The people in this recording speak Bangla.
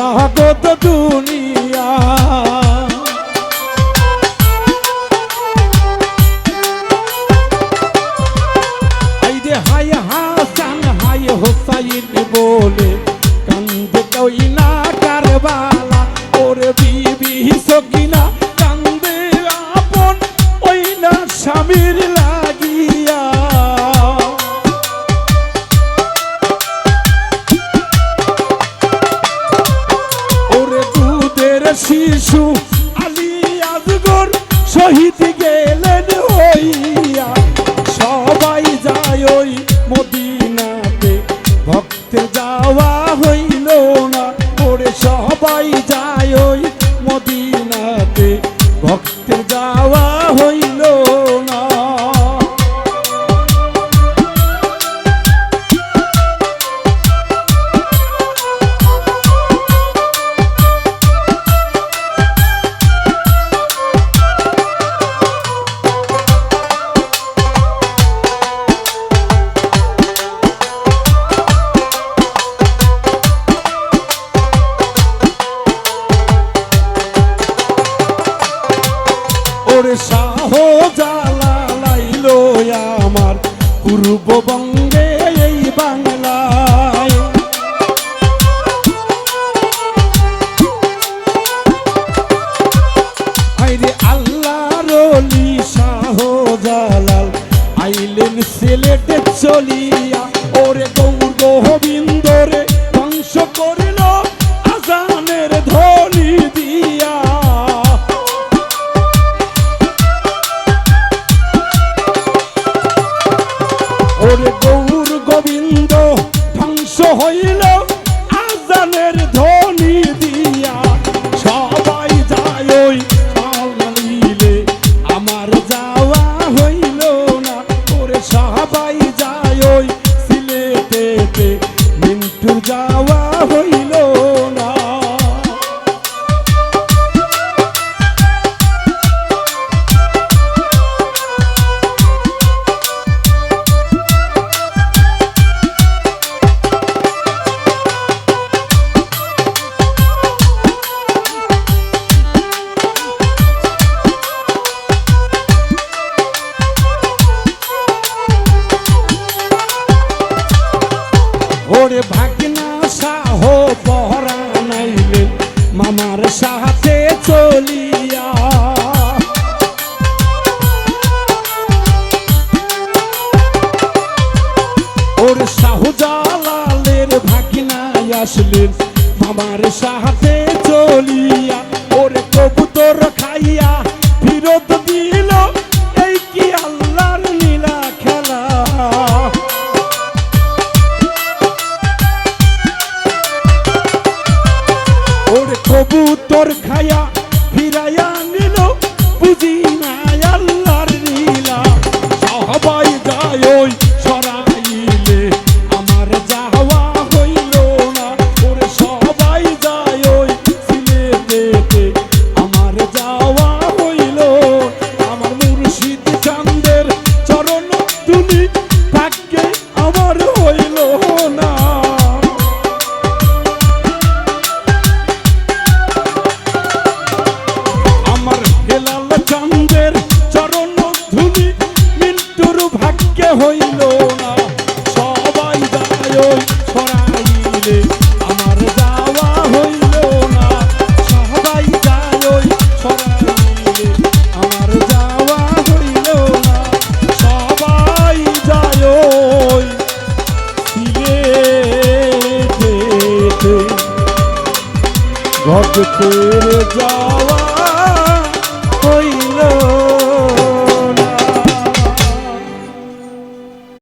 জগত দুনিয়া। হাই হাসান হাই হোসাইন বলে। নবীজি গেলেন হইয়া সবাই যায় ওই মদিনাতে। ভক্তের যাওয়া হইল না ওরে সবাই পূর্ববঙ্গে এই বাংলায়। আইরে আল্লাহর শাহ জালাল আইলেন সিলেটে চলিয়া। পথে চলিয়া। ওর শাহজালালের ভাগিনায় আসলেন আমার সাথে চলিয়া। ওর কবুতর খাইয়া চর খায়া ঘর পেরে যাওয়া